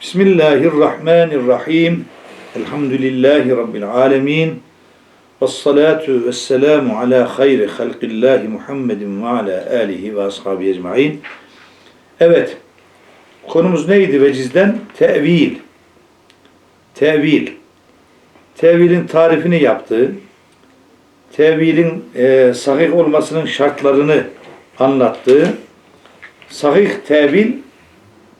Bismillahirrahmanirrahim. Elhamdülillahi Rabbil alemin. Vessalatu vesselamu ala hayri halqillahi Muhammedin ve ala alihi ve ashabi ecmain. Evet, konumuz neydi vecizden? Tevil. Tevil. Tevilin tarifini yaptı. Tevilin e, sahih olmasının şartlarını anlattı. Sahih tevil,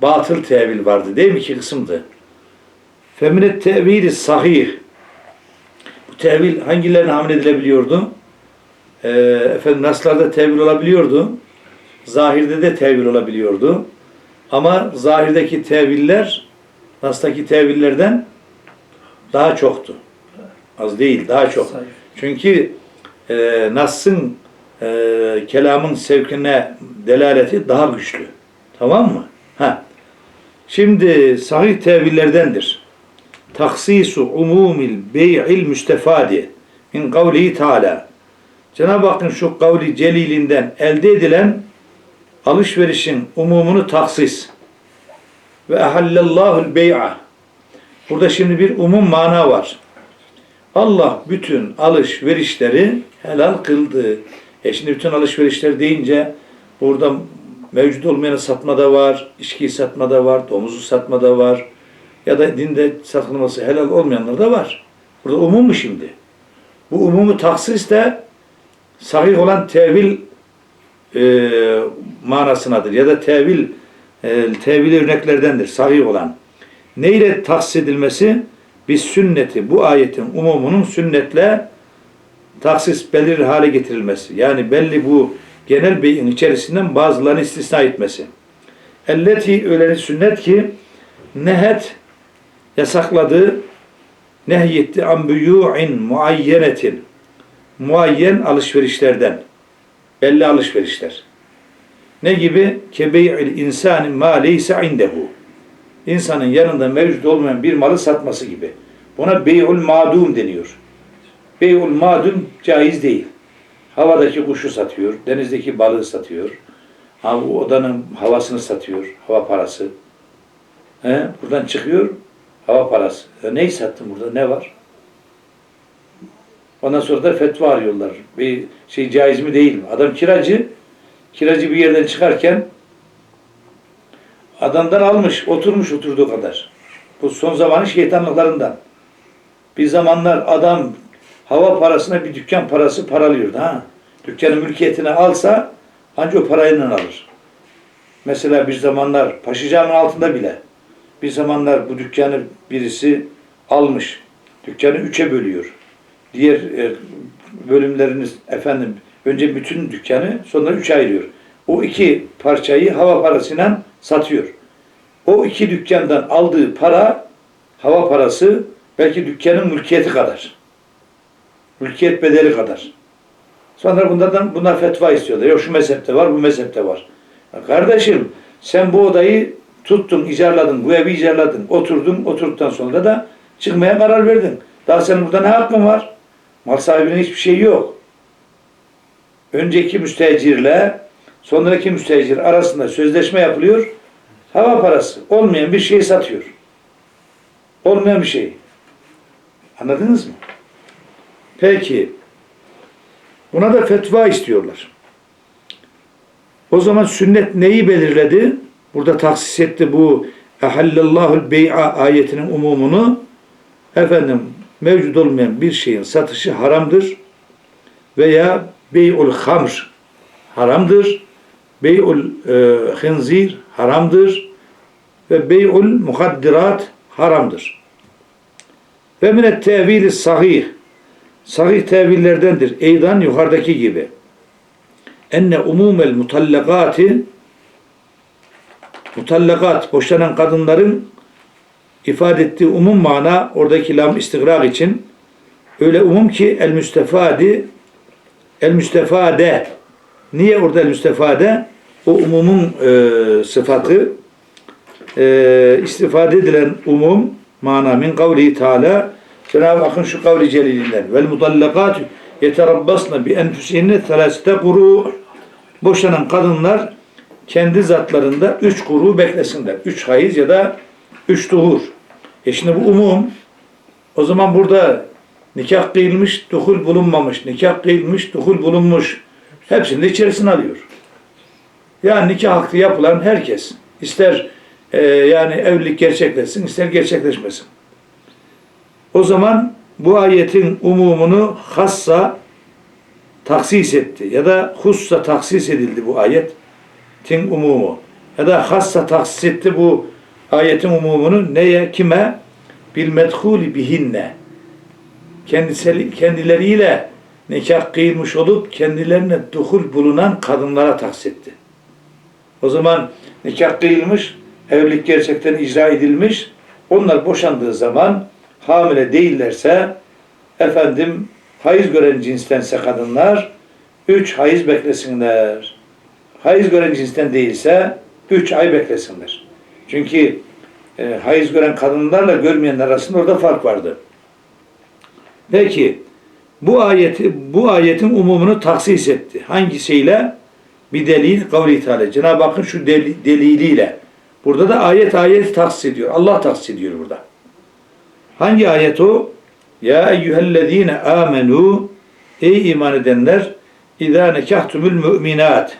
batıl tevil vardı değil mi? İki kısımdı. Feminet tevili sahih. Bu tevil hangilerine hamle edilebiliyordu? E, efendim naslarda tevil olabiliyordu. Zahirde de tevil olabiliyordu. Ama zahirdeki teviller nastaki tevillerden daha çoktu. Az değil, daha çok. Çünkü e, Nas'ın e, kelamın sevkine delaleti daha güçlü. Tamam mı? Şimdi sahih tevillerdendir. Taksisu umumil bey'il müstefadi min kavlihi Teala. Cenab-ı Hakk'ın şu kavli celilinden elde edilen alışverişin umumunu taksis. Ve ehallallahul bey'a. Burada şimdi bir umum mana var. Allah bütün alışverişleri helal kıldı. E şimdi bütün alışverişler deyince burada mevcut olmayanı satmada var, içkiyi satmada var, domuzu satmada var ya da dinde satılması helal olmayanlar da var. Burada umum mu şimdi? Bu umumu taksis de sahih olan tevil e, manasınadır ya da tevil e, tevil örneklerdendir sahih olan. Neyle tahsis edilmesi? Biz sünneti, bu ayetin umumunun sünnetle taksis belirli hale getirilmesi. Yani belli bu genel beyin içerisinden bazılarını istisna etmesi. Elleti öyle sünnet ki nehet yasakladı, nehyetti an muayyenetin muayyen alışverişlerden belli alışverişler. Ne gibi? Kebey'il insani ma leyse indehu. İnsanın yanında mevcut olmayan bir malı satması gibi. Buna bey'ul madum deniyor. Bey'ul madum caiz değil. Havadaki kuşu satıyor, denizdeki balığı satıyor. Odanın havasını satıyor, hava parası. He, buradan çıkıyor, hava parası. E, neyi sattın burada, ne var? Ondan sonra da fetva arıyorlar. Bir şey caiz mi değil mi? Adam kiracı, kiracı bir yerden çıkarken adamdan almış, oturmuş oturduğu kadar. Bu son zamanın şeytanlıklarından. Bir zamanlar adam hava parasına bir dükkan parası paralıyordu. Ha? Dükkanın mülkiyetini alsa ancak o parayla alır. Mesela bir zamanlar Paşacağımın altında bile bir zamanlar bu dükkanı birisi almış. Dükkanı üçe bölüyor. Diğer e, bölümleriniz efendim önce bütün dükkanı sonra üçe ayırıyor. O iki parçayı hava parasıyla satıyor. O iki dükkandan aldığı para hava parası belki dükkanın mülkiyeti kadar. Mülkiyet bedeli kadar. Sonra bunlardan bunlar fetva istiyorlar. Yok şu mezhepte var, bu mezhepte var. Ya kardeşim sen bu odayı tuttun, icarladın, bu evi icarladın, oturdun, oturduktan sonra da çıkmaya karar verdin. Daha senin burada ne hakkın var? Mal sahibinin hiçbir şeyi yok. Önceki müstecirle sonraki müstecir arasında sözleşme yapılıyor. Hava parası. Olmayan bir şeyi satıyor. Olmayan bir şey. Anladınız mı? Peki. Buna da fetva istiyorlar. O zaman sünnet neyi belirledi? Burada taksis etti bu ehallallahul bey'a ayetinin umumunu. Efendim mevcut olmayan bir şeyin satışı haramdır. Veya bey'ul hamr haramdır. Bey'ul e, hınzir haramdır. Ve bey'ul muhaddirat haramdır. Ve minet tevili sahih sahih tevillerdendir. Eydan yukarıdaki gibi. Enne umumel mutallakati mutallakat boşanan kadınların ifade ettiği umum mana oradaki lam istigrak için öyle umum ki el müstefadi el müstefade niye orada el müstefade o umumun e, sıfatı e, istifade edilen umum mana min kavli teala Cenab-ı Hakk'ın şu kavli celilinden vel mutallakat yeterabbasna bi enfusihinne selasite kuru boşanan kadınlar kendi zatlarında üç kuru beklesinler. Üç hayız ya da üç duhur. E şimdi bu umum. O zaman burada nikah kıyılmış, duhul bulunmamış, nikah kıyılmış, duhul bulunmuş. Hepsini de içerisine alıyor. Yani nikah hakkı yapılan herkes. ister e, yani evlilik gerçekleşsin, ister gerçekleşmesin. O zaman bu ayetin umumunu hassa taksis etti ya da hussa taksis edildi bu ayetin umumu ya da hassa taksis etti bu ayetin umumunu neye kime bil medhuli bihinne kendisi, kendileriyle nikah kıyılmış olup kendilerine duhul bulunan kadınlara taksis etti. O zaman nikah kıyılmış, evlilik gerçekten icra edilmiş. Onlar boşandığı zaman hamile değillerse efendim hayız gören cinstense kadınlar üç hayız beklesinler. Hayız gören cinsten değilse üç ay beklesinler. Çünkü e, hayız gören kadınlarla görmeyenler arasında orada fark vardı. Peki bu ayeti bu ayetin umumunu taksis etti. Hangisiyle? Bir delil kavli Teala. Cenab-ı Hakk'ın şu deli, deliliyle. Burada da ayet ayet taksis ediyor. Allah taksis ediyor burada. Hangi ayet o? Ya eyyühellezine amenu. Ey iman edenler İzâ nekahtumul müminat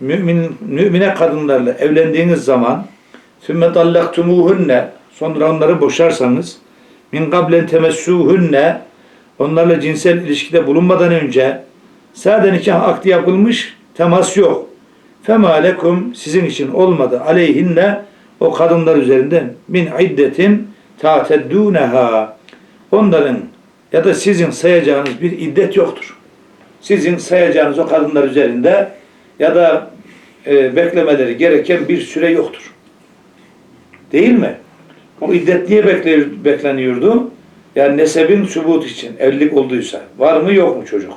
Mümin, mümine kadınlarla evlendiğiniz zaman sümme dallaktumuhunne sonra onları boşarsanız min kablen temessuhunne. Onlarla cinsel ilişkide bulunmadan önce sade nikah akdi yapılmış temas yok. Fema lekum. Sizin için olmadı. Aleyhinne o kadınlar üzerinden min iddetin ta'teddûneha onların ya da sizin sayacağınız bir iddet yoktur. Sizin sayacağınız o kadınlar üzerinde ya da e, beklemeleri gereken bir süre yoktur. Değil mi? O iddet niye bekle, bekleniyordu? Yani nesebin subut için evlilik olduysa. Var mı yok mu çocuk?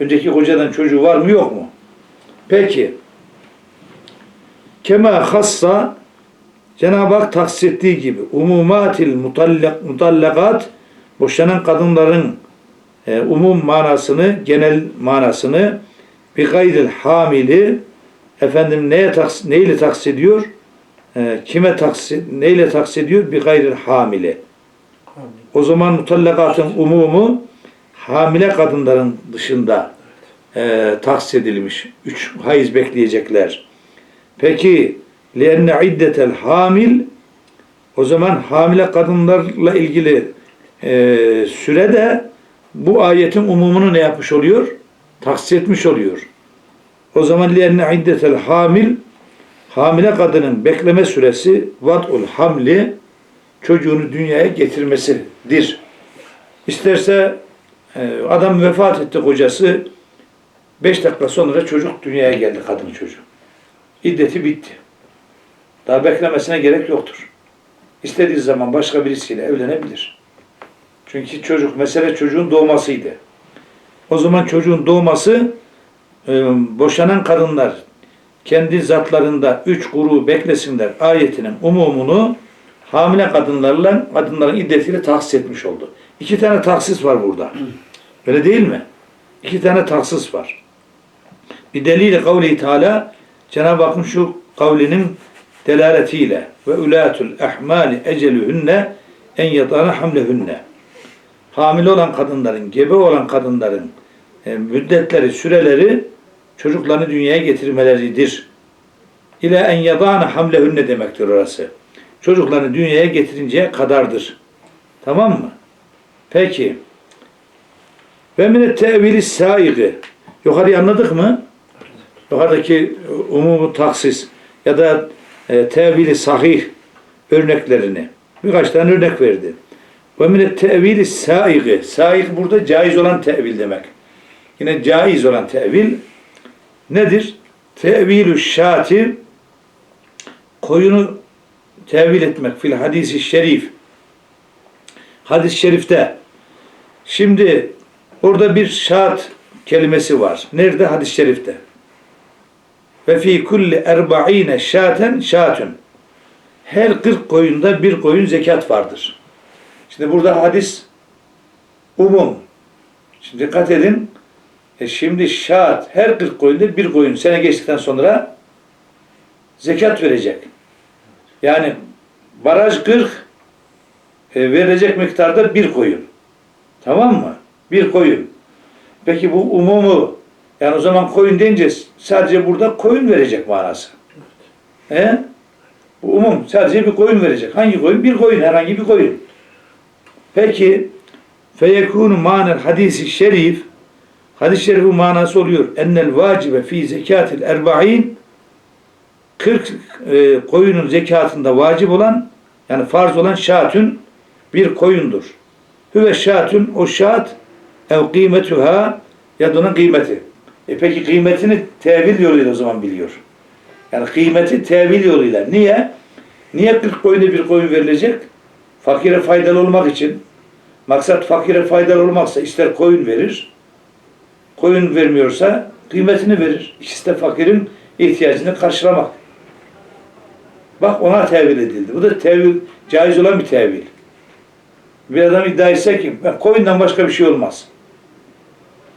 Önceki kocadan çocuğu var mı yok mu? Peki. Kema hassa Cenab-ı Hak tahsis ettiği gibi umumatil mutallak, mutallakat boşanan kadınların e, umum manasını, genel manasını bir gayril hamili efendim neye taks, neyle taksis ediyor? E, kime taksis, neyle taksis ediyor? Bir gayril hamile. O zaman mutallakatın umumu hamile kadınların dışında e, tahsis edilmiş. Üç hayız bekleyecekler. Peki لِأَنَّ iddetel hamil o zaman hamile kadınlarla ilgili e, süre de bu ayetin umumunu ne yapmış oluyor? Tahsis etmiş oluyor. O zaman لِأَنَّ iddetel hamil hamile kadının bekleme süresi vad'ul hamli çocuğunu dünyaya getirmesidir. İsterse e, adam vefat etti kocası beş dakika sonra çocuk dünyaya geldi kadın çocuğu. İddeti bitti. Daha beklemesine gerek yoktur. İstediği zaman başka birisiyle evlenebilir. Çünkü çocuk, mesele çocuğun doğmasıydı. O zaman çocuğun doğması e, boşanan kadınlar kendi zatlarında üç grubu beklesinler ayetinin umumunu hamile kadınlarla kadınların iddetiyle tahsis etmiş oldu. İki tane tahsis var burada. Öyle değil mi? İki tane tahsis var. Bir delil kavli Teala Cenab-ı Hakk'ın şu kavlinin delaletiyle ve ulatul ehmali ecelühünne en yatana hamlehünne hamile olan kadınların, gebe olan kadınların e, müddetleri, süreleri çocuklarını dünyaya getirmeleridir. İle en yadana hamlehünne demektir orası. Çocuklarını dünyaya getirinceye kadardır. Tamam mı? Peki. Ve mine tevili saigi. Yukarıyı anladık mı? Yukarıdaki umumu taksis ya da e, tevili sahih örneklerini birkaç tane örnek verdi. Ve mine tevili saigi. Saig burada caiz olan tevil demek. Yine caiz olan tevil nedir? Tevilü şati koyunu tevil etmek fil hadisi şerif. Hadis-i şerifte şimdi orada bir şat kelimesi var. Nerede? Hadis-i şerifte. Ve fi kulli erba'ine şaten şatun. Her 40 koyunda bir koyun zekat vardır. Şimdi burada hadis umum. Şimdi dikkat edin. E şimdi şahat her 40 koyunda bir koyun sene geçtikten sonra zekat verecek. Yani baraj 40 e, verilecek miktarda bir koyun. Tamam mı? Bir koyun. Peki bu umumu yani o zaman koyun deyince sadece burada koyun verecek manası. He? Bu umum sadece bir koyun verecek. Hangi koyun? Bir koyun, herhangi bir koyun. Peki feyekunu manel hadisi şerif hadis-i şerifin manası oluyor. Ennel vacibe fi zekatil erba'in 40 e, koyunun zekatında vacip olan yani farz olan şatün bir koyundur. Hüve şatün o şat ev kıymetuha ya da onun kıymeti. E peki kıymetini tevil yoluyla o zaman biliyor. Yani kıymeti tevil yoluyla. Niye? Niye 40 koyuna bir koyun verilecek? Fakire faydalı olmak için. Maksat fakire faydalı olmaksa ister koyun verir, koyun vermiyorsa kıymetini verir. İkisi de fakirin ihtiyacını karşılamak. Bak ona tevil edildi. Bu da tevil, caiz olan bir tevil. Bir adam iddia etse ki ben koyundan başka bir şey olmaz.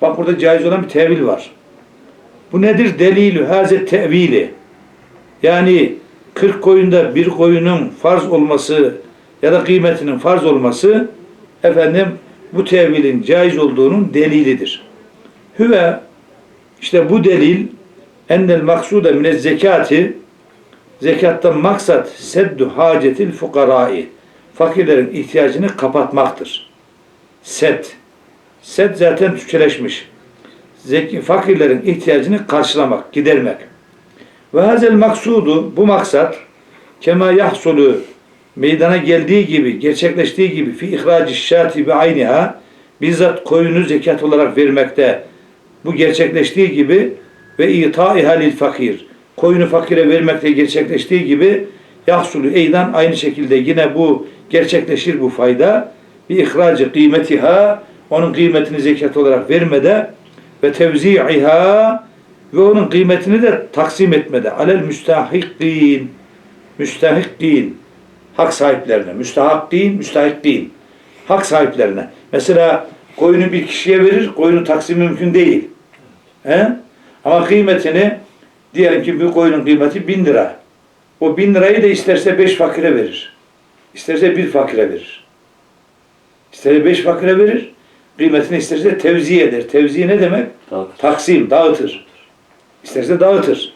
Bak burada caiz olan bir tevil var. Bu nedir? Delilü hazet tevili. Yani 40 koyunda bir koyunun farz olması ya da kıymetinin farz olması efendim bu tevilin caiz olduğunun delilidir. Hüve işte bu delil ennel maksuda mine zekati zekattan maksat seddu hacetil fukarai fakirlerin ihtiyacını kapatmaktır. Sed. Sed zaten Türkçeleşmiş. Zeki, fakirlerin ihtiyacını karşılamak, gidermek. Ve hazel maksudu bu maksat kema yahsulu meydana geldiği gibi, gerçekleştiği gibi fi ihracı şati bi ayniha bizzat koyunu zekat olarak vermekte bu gerçekleştiği gibi ve itaiha lil fakir koyunu fakire vermekte gerçekleştiği gibi yahsulu eydan aynı şekilde yine bu gerçekleşir bu fayda bir ihracı kıymetiha onun kıymetini zekat olarak vermede ve tevzi'iha ve onun kıymetini de taksim etmede. Alel müstahikkin müstahikkin hak sahiplerine. Müstahakkin müstahikkin hak sahiplerine. Mesela koyunu bir kişiye verir koyunu taksim mümkün değil. He? ama kıymetini diyelim ki bir koyunun kıymeti bin lira. O bin lirayı da isterse beş fakire verir. İsterse bir fakire verir. İsterse beş fakire verir kıymetini isterse tevzi eder tevzi ne demek? Dağıtır. Taksim, dağıtır. İsterse dağıtır.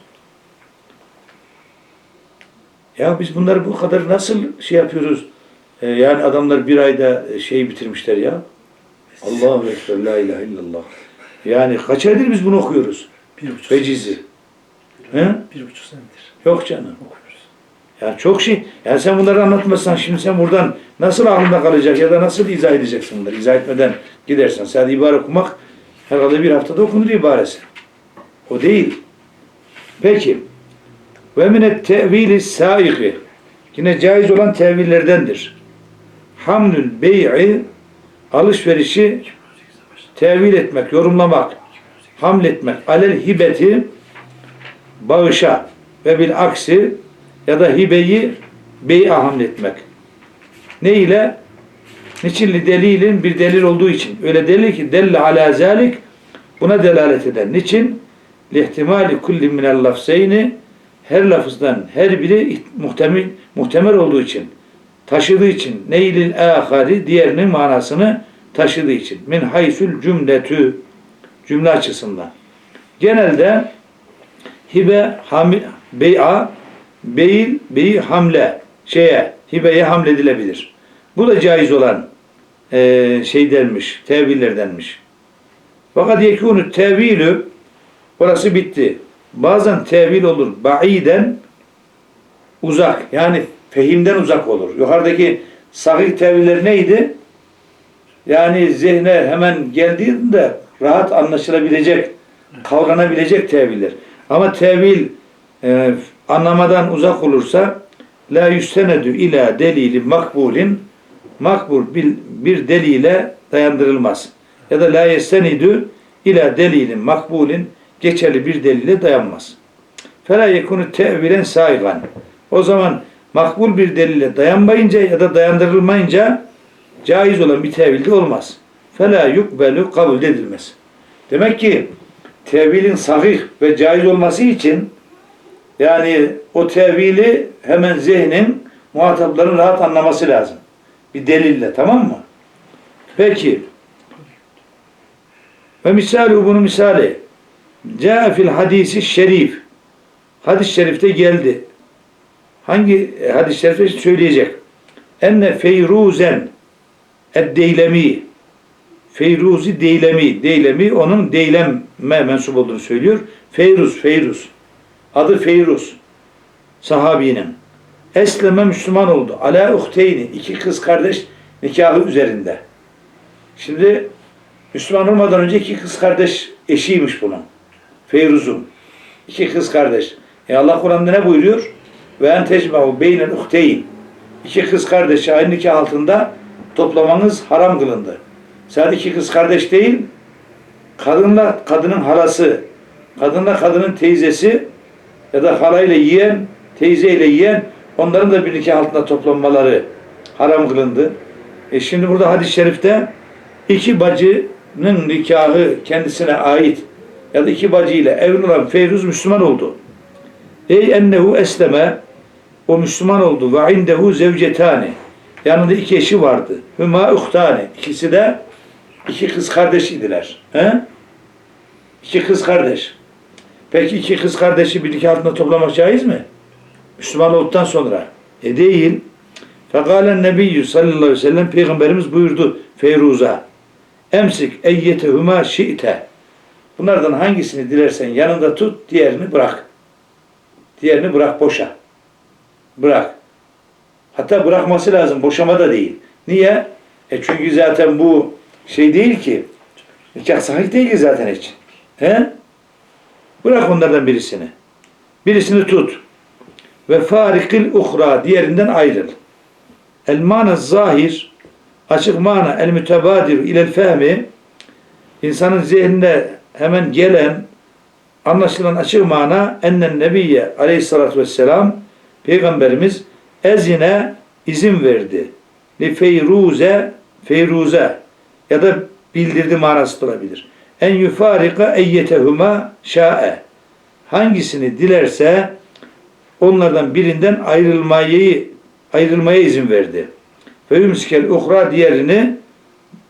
Ya biz bunları bu kadar nasıl şey yapıyoruz? Ee, yani adamlar bir ayda şey bitirmişler ya. Allahu Ekber, la ilahe illallah. Yani kaç aydır biz bunu okuyoruz? Bir buçuk, Vecizi. He? bir buçuk senedir Yok canım. okuyoruz. Ya çok şey. Yani sen bunları anlatmazsan şimdi sen buradan nasıl aklında kalacak ya da nasıl izah edeceksin bunları? İzah etmeden gidersen. Sadece ibare okumak herhalde bir haftada okunur ibaresi. O değil. Peki. Ve minet tevili saiki. Yine caiz olan tevillerdendir. Hamlül bey'i alışverişi tevil etmek, yorumlamak, hamletmek, alel hibeti bağışa ve bil aksi ya da hibeyi bey'a hamletmek. Ne ile? Niçin li delilin bir delil olduğu için. Öyle delil ki delle ala zalik buna delalet eder. Niçin? Lihtimali kulli minel lafzeyni her lafızdan her biri muhtemel, muhtemel olduğu için taşıdığı için neylil ahari diğerinin manasını taşıdığı için min haysul cümletü cümle açısından genelde hibe hami, bey'a beyil beyi hamle şeye hibeye hamledilebilir. Bu da caiz olan e, şey denmiş, tevillerdenmiş. Fakat yekûnü tevilü orası bitti. Bazen tevil olur ba'iden uzak yani fehimden uzak olur. Yukarıdaki sahih teviller neydi? Yani zihne hemen geldiğinde rahat anlaşılabilecek, kavranabilecek teviller. Ama tevil e, anlamadan uzak olursa la yüstenedü ila delili makbulin makbul bir, bir delile dayandırılmaz. Ya da la yestenidü ila delilin makbulin geçerli bir delile dayanmaz. Fela yekunu tevilen saygan. O zaman makbul bir delile dayanmayınca ya da dayandırılmayınca caiz olan bir tevilde olmaz. Fela yukbelu kabul edilmez. Demek ki tevilin sahih ve caiz olması için yani o tevili hemen zihnin muhatapların rahat anlaması lazım. Bir delille tamam mı? Peki. Ve misali bunun misali. Fil hadisi şerif. Hadis-i şerifte geldi. Hangi e, hadis-i şerifte söyleyecek? Enne feyruzen ed-deylemi Feyruzi Deylemi. Deylemi onun deyleme mensup olduğunu söylüyor. Feyruz, Feyruz. Adı Feyruz. Sahabinin. Esleme Müslüman oldu. Ala uhteyni. iki kız kardeş nikahı üzerinde. Şimdi Müslüman olmadan önce iki kız kardeş eşiymiş bunun. Feyruz'un. İki kız kardeş. E Allah Kur'an'da ne buyuruyor? Ve en tecmehu beynel uhteyn. İki kız kardeşi aynı nikah altında toplamanız haram kılındı. Sadece iki kız kardeş değil, kadınla kadının halası, kadınla kadının teyzesi ya da halayla yiyen, teyzeyle yiyen onların da bir nikah altında toplanmaları haram kılındı. E şimdi burada hadis-i şerifte iki bacının nikahı kendisine ait ya da iki bacıyla evli olan Feyruz Müslüman oldu. Ey ennehu esleme o Müslüman oldu ve indehu zevcetani yanında iki eşi vardı. Hüma uhtani ikisi de iki kız kardeş idiler. He? İki kız kardeş. Peki iki kız kardeşi bir nikah altında toplamak caiz mi? Müslüman olduktan sonra. E değil. Fekalen Nebiyyü sallallahu aleyhi ve sellem Peygamberimiz buyurdu Feyruz'a. Emsik eyyetehuma şi'te. Bunlardan hangisini dilersen yanında tut, diğerini bırak. Diğerini bırak boşa. Bırak. Hatta bırakması lazım, boşama da değil. Niye? E çünkü zaten bu şey değil ki. Nikah sahih değil ki zaten hiç. He? Bırak onlardan birisini. Birisini tut. Ve farikil uhra diğerinden ayrıl. El mana zahir açık mana el mütebadir ilel fehmi insanın zihninde hemen gelen anlaşılan açık mana ennen nebiyye aleyhissalatü vesselam peygamberimiz ezine izin verdi. Li feyruze feyruze ya da bildirdi manası olabilir. En yufarika eyyetehuma şa'e. Hangisini dilerse onlardan birinden ayrılmayı ayrılmaya izin verdi. Ve yumsikel uhra diğerini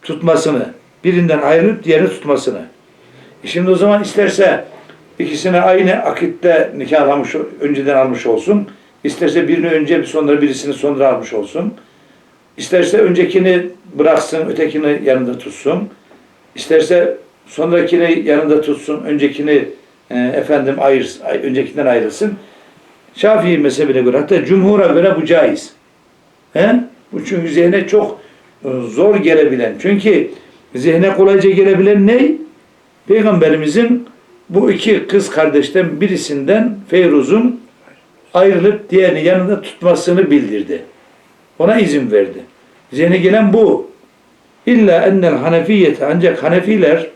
tutmasını. Birinden ayrılıp diğerini tutmasını. E şimdi o zaman isterse ikisine aynı akitte nikahlamış, önceden almış olsun. İsterse birini önce bir sonra birisini sonra almış olsun. İsterse öncekini bıraksın, ötekini yanında tutsun. İsterse sonrakini yanında tutsun, öncekini e, efendim ayırsın, öncekinden ayrılsın. Şafii mezhebine göre hatta cumhura göre bu caiz. He? Bu çünkü zihne çok e, zor gelebilen. Çünkü zihne kolayca gelebilen ne? Peygamberimizin bu iki kız kardeşten birisinden Feyruz'un ayrılıp diğerini yanında tutmasını bildirdi. Ona izin verdi. Zihne gelen bu. İlla ennel hanefiyete ancak Hanefiler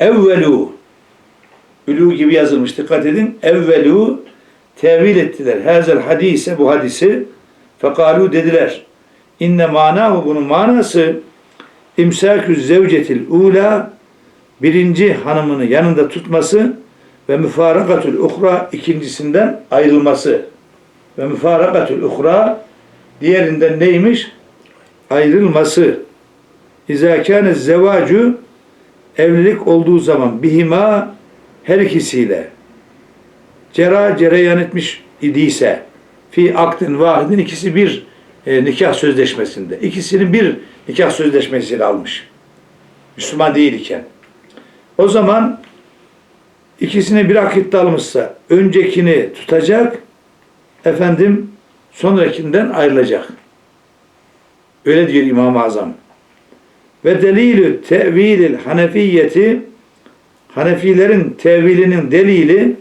evvelu ülü gibi yazılmış dikkat edin. Evvelu tevil ettiler. Hazel hadise bu hadisi fekalu dediler. İnne manahu bunun manası imsakü zevcetil ula birinci hanımını yanında tutması ve müfarakatul uhra ikincisinden ayrılması ve müfarakatul uhra diğerinden neymiş? Ayrılması. İzâ kâne zevacu evlilik olduğu zaman bihima her ikisiyle cera cereyan etmiş idiyse fi akdin vahidin ikisi bir e, nikah sözleşmesinde. ikisini bir nikah sözleşmesiyle almış. Müslüman değil iken. O zaman ikisini bir akitte almışsa öncekini tutacak efendim sonrakinden ayrılacak. Öyle diyor İmam-ı Azam. Ve delilü tevilil hanefiyeti Hanefilerin tevilinin delili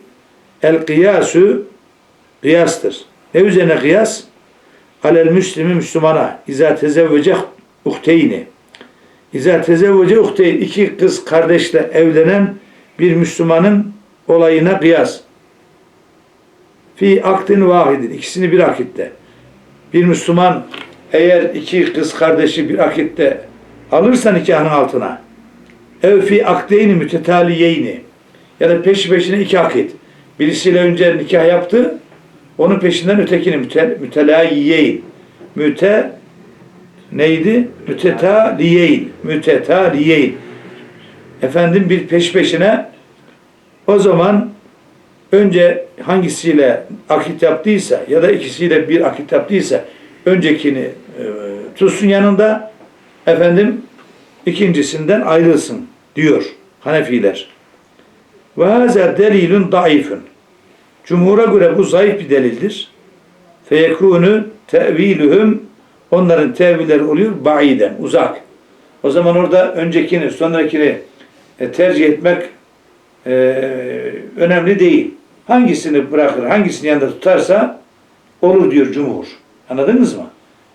el kıyasu kıyastır. Ne üzerine kıyas? Alel müslimi Müslümana. İza tezevvece uhteyni. İza tezevvece uhteyn. iki kız kardeşle evlenen bir Müslümanın olayına kıyas. Fi akdin vahidin. İkisini bir akitte. Bir Müslüman eğer iki kız kardeşi bir akitte alırsa nikahın altına ev fi akdeyni mütetaliyeyni ya da peş peşine iki akit. Birisiyle önce nikah yaptı Onun peşinden ötekini müte, mütelaiyeyn. Müte neydi? Mütetaliyeyn. Mütetaliyeyn. Efendim bir peş peşine o zaman önce hangisiyle akit yaptıysa ya da ikisiyle bir akit yaptıysa öncekini e, tutsun yanında efendim ikincisinden ayrılsın diyor Hanefiler. Ve haza delilun daifun. Cumhur'a göre bu zayıf bir delildir. Feyekûnü tevilühüm onların tevilleri oluyor baiden, uzak. O zaman orada öncekini, sonrakini e, tercih etmek e, önemli değil. Hangisini bırakır, hangisini yanında tutarsa olur diyor cumhur. Anladınız mı?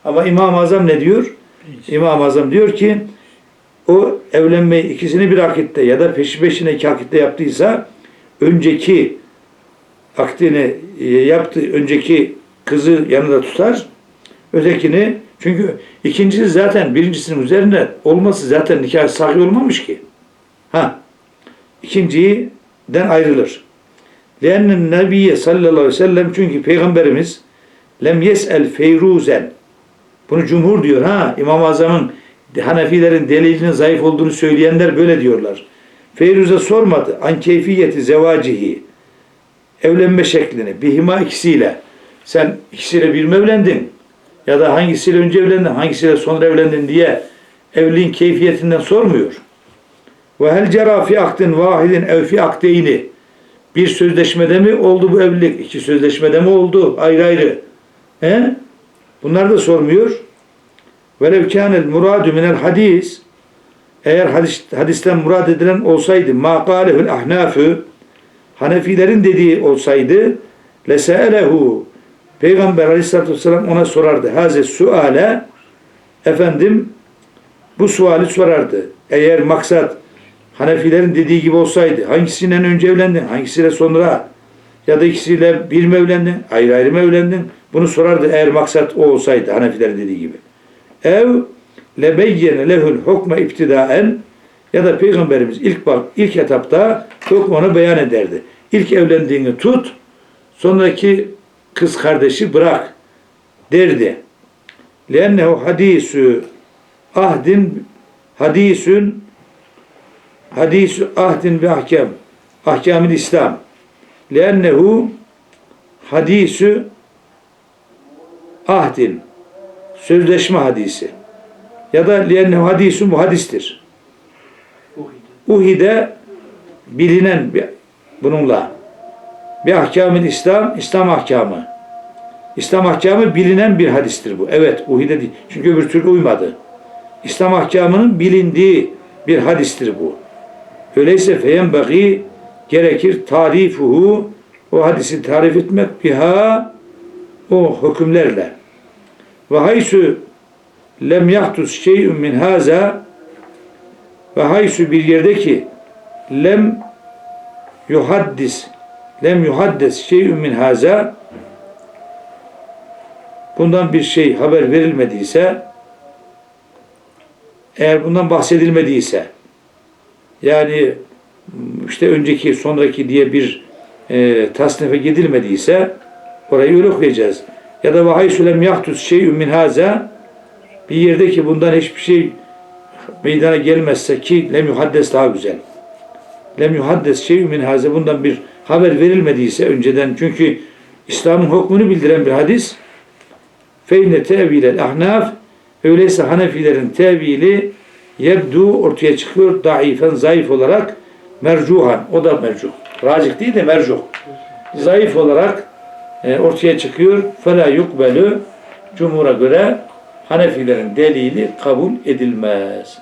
Ama İmam-ı Azam ne diyor? İmam-ı Azam diyor ki o evlenmeyi ikisini bir akitte ya da peşi peşine iki akitte yaptıysa önceki akdini e, yaptı, önceki kızı yanında tutar, ötekini çünkü ikincisi zaten birincisinin üzerinde olması zaten nikah sahih olmamış ki. Ha, ikinciden ayrılır. Lennen Nebiye sallallahu aleyhi ve sellem çünkü Peygamberimiz lem yes'el feyruzen bunu cumhur diyor ha İmam-ı Azam'ın Hanefilerin delilinin zayıf olduğunu söyleyenler böyle diyorlar. Feyruz'a sormadı. An keyfiyeti zevacihi. Evlenme şeklini. Bihima ikisiyle. Sen ikisiyle bir mi evlendin? Ya da hangisiyle önce evlendin, hangisiyle sonra evlendin diye evliliğin keyfiyetinden sormuyor. Ve hel cera fi akdin vahidin ev fi akdeyni. Bir sözleşmede mi oldu bu evlilik? İki sözleşmede mi oldu? Ayrı ayrı. He? Bunlar da sormuyor. Velev kânel muradu minel hadis eğer hadis, hadisten murad edilen olsaydı ma kâlehul ahnâfü Hanefilerin dediği olsaydı lese'elehu Peygamber aleyhissalatü vesselam ona sorardı. Haze suale efendim bu suali sorardı. Eğer maksat Hanefilerin dediği gibi olsaydı hangisinden önce evlendin, hangisiyle sonra ya da ikisiyle bir mi evlendin, ayrı ayrı mı evlendin? Bunu sorardı eğer maksat o olsaydı Hanefilerin dediği gibi. Ev lebeyyene lehul hukme iptidaen ya da Peygamberimiz ilk bak ilk etapta hükmünü beyan ederdi. İlk evlendiğini tut, sonraki kız kardeşi bırak derdi. Lennehu hadisü ahdin hadisün hadisü ahdin ve ahkam İslam. Lennehu hadisü ahdin sözleşme hadisi ya da lennehu hadisü muhadistir. Uhide bilinen bir, bununla bir ahkamın İslam, İslam ahkamı. İslam ahkamı bilinen bir hadistir bu. Evet, uhide değil. Çünkü öbür türlü uymadı. İslam ahkamının bilindiği bir hadistir bu. Öyleyse feyenbagi gerekir tarifuhu o hadisi tarif etmek biha o hükümlerle. Ve haysu lem yahtus şey'un min haza ve haysu bir yerde ki lem yuhaddis lem yuhaddes şey'un min haza bundan bir şey haber verilmediyse eğer bundan bahsedilmediyse yani işte önceki sonraki diye bir e, tasnife gidilmediyse orayı öyle okuyacağız. Ya da vahay sülem yahtus şey'ün min haza bir yerde ki bundan hiçbir şey meydana gelmezse ki lem yuhaddes daha güzel. Lem yuhaddes şey'ün min haza bundan bir haber verilmediyse önceden çünkü İslam'ın hükmünü bildiren bir hadis feyne tevilel ahnaf öyleyse Hanefilerin tevili yebdu ortaya çıkıyor daifen zayıf olarak mercuhan o da mercuh. Racih değil de mercuh. Zayıf olarak e, ortaya çıkıyor. Fela yukbelü Cumhur'a göre Hanefilerin delili kabul edilmez.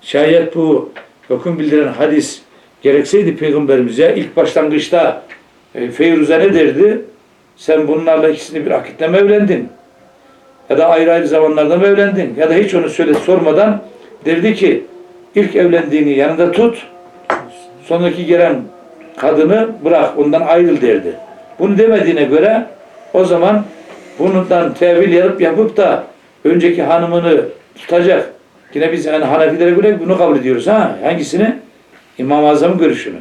Şayet bu hüküm bildiren hadis gerekseydi peygamberimize ilk başlangıçta e, Feyruz'a ne derdi? Sen bunlarla ikisini bir akitle mi evlendin? Ya da ayrı ayrı zamanlarda mı evlendin? Ya da hiç onu söyle sormadan derdi ki ilk evlendiğini yanında tut. Sonraki gelen kadını bırak ondan ayrıl derdi. Bunu demediğine göre o zaman bundan tevil yapıp yapıp da önceki hanımını tutacak. Yine biz yani Hanefilere göre bunu kabul ediyoruz ha. Hangisini? İmam-ı Azam'ın görüşünü.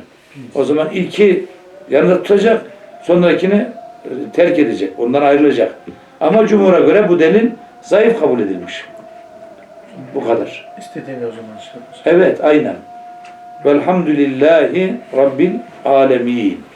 O zaman ilki yanında tutacak, sonrakini terk edecek. Ondan ayrılacak. Ama cumhura göre bu delil zayıf kabul edilmiş. Bu kadar. İstediğini o zaman. Evet aynen. Velhamdülillahi Rabbil alemin.